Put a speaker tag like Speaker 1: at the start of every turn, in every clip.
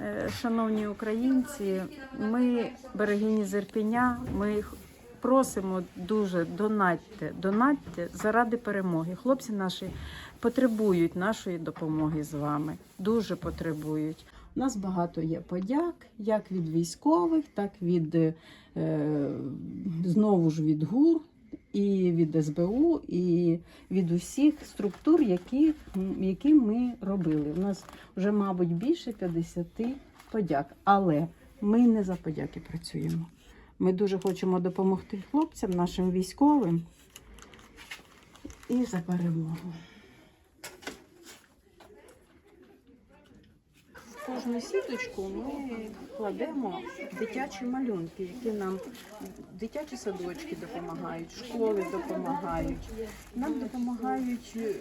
Speaker 1: Е, Шановні українці, ми берегині Зерпіня. Ми просимо дуже донатьте, донатьте заради перемоги. Хлопці наші потребують нашої допомоги з вами. Дуже потребують. У нас багато є подяк, як від військових, так від е, знову ж від ГУР, і від СБУ, і від усіх структур, які, які ми робили. У нас вже, мабуть, більше 50 подяк. Але ми не за подяки працюємо. Ми дуже хочемо допомогти хлопцям, нашим військовим і за перемогу. Кожну сіточку ми кладемо дитячі малюнки, які нам дитячі садочки допомагають, школи допомагають. Нам допомагають е,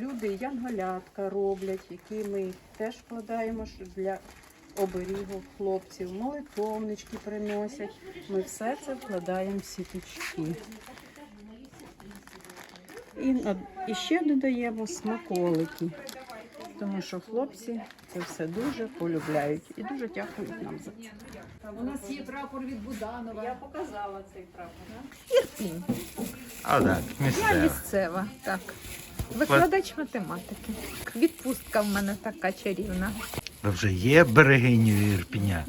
Speaker 1: люди, янголятка роблять, які ми теж вкладаємо для оберігу хлопців, молитовнички приносять. Ми все це вкладаємо в сіточки. І, і ще додаємо смаколики, тому що хлопці це все дуже полюбляють і дуже дякують нам за це.
Speaker 2: У нас є прапор від Буданова.
Speaker 1: Я показала цей прапор.
Speaker 2: Ірпінь.
Speaker 3: А так,
Speaker 2: Я
Speaker 3: місцева.
Speaker 2: місцева, так. Викладач математики. Відпустка в мене така чарівна.
Speaker 3: Ви вже є берегиню Ірпіня?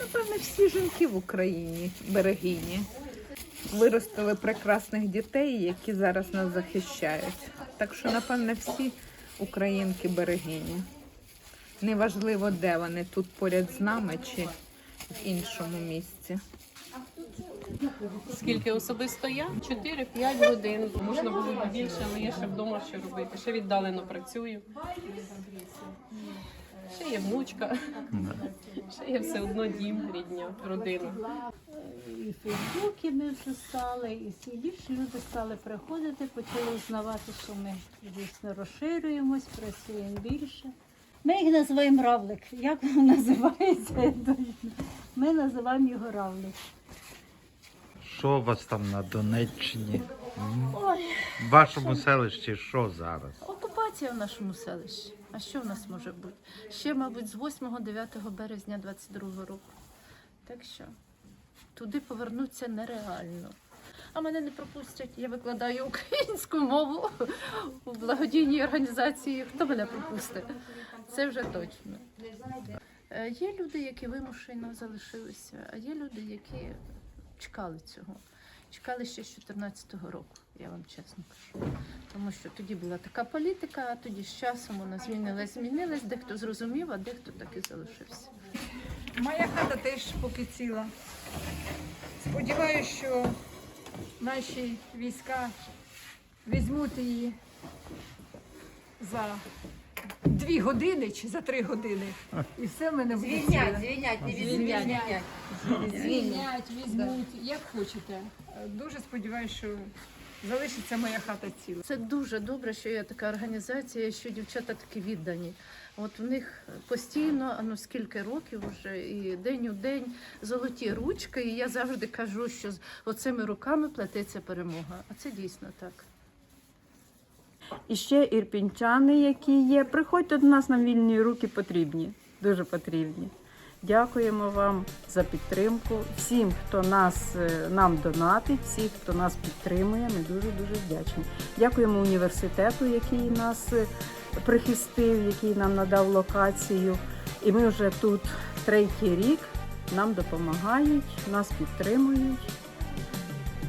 Speaker 2: Напевно, всі жінки в Україні берегині. Виростили прекрасних дітей, які зараз нас захищають. Так що, напевно, всі українки берегині. Неважливо, де вони тут поряд з нами чи в іншому місці.
Speaker 4: Скільки особисто я? 4-5 годин. Можна було б більше, але я ще вдома ще робити. Ще віддалено працюю. Ще є внучка, ще є все одно дім, рідня, родина.
Speaker 5: І Фейсбуки ми вже стали, і всі більше люди стали приходити, почали узнавати, що ми дійсно розширюємось, працюємо більше. Ми їх називаємо равлик. Як воно називається? Ми називаємо його равлик.
Speaker 3: Що у вас там на Донеччині? М? В вашому селищі що зараз?
Speaker 5: Окупація в нашому селищі. А що в нас може бути? Ще, мабуть, з 8-9 березня 22 року. Так що туди повернутися нереально. А мене не пропустять. Я викладаю українську мову у благодійній організації. Хто мене пропустить? Це вже точно. Е, Є люди, які вимушено залишилися, а є люди, які чекали цього. Чекали ще з 14-го року, я вам чесно кажу. Тому що тоді була така політика, а тоді з часом вона змінилась, змінилась, дехто зрозумів, а дехто так і залишився.
Speaker 6: Моя хата теж поки ціла. Сподіваюся, що наші війська візьмуть її за дві години чи за три години. І все в мене буде. Звільнять, звільнять, не звільнять. Звільнять, візьмуть, як хочете. Дуже сподіваюся, що залишиться моя хата ціла.
Speaker 5: Це дуже добре, що є така організація, що дівчата такі віддані. От в них постійно, ну скільки років вже, і день у день золоті ручки. І я завжди кажу, що з оцими руками плететься перемога. А це дійсно так.
Speaker 1: І ще ірпінчани, які є. Приходьте до нас, нам вільні руки потрібні, дуже потрібні. Дякуємо вам за підтримку. Всім, хто нас е, нам донатить, всім, хто нас підтримує, ми дуже дуже вдячні. Дякуємо університету, який нас е, прихистив, який нам надав локацію. І ми вже тут третій рік. Нам допомагають, нас підтримують.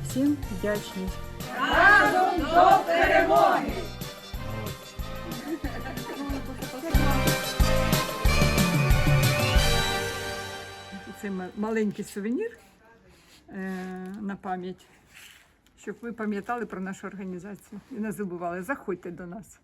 Speaker 1: Всім вдячні.
Speaker 6: Це ма- маленький сувенір е, на пам'ять, щоб ви пам'ятали про нашу організацію і не забували. Заходьте до нас.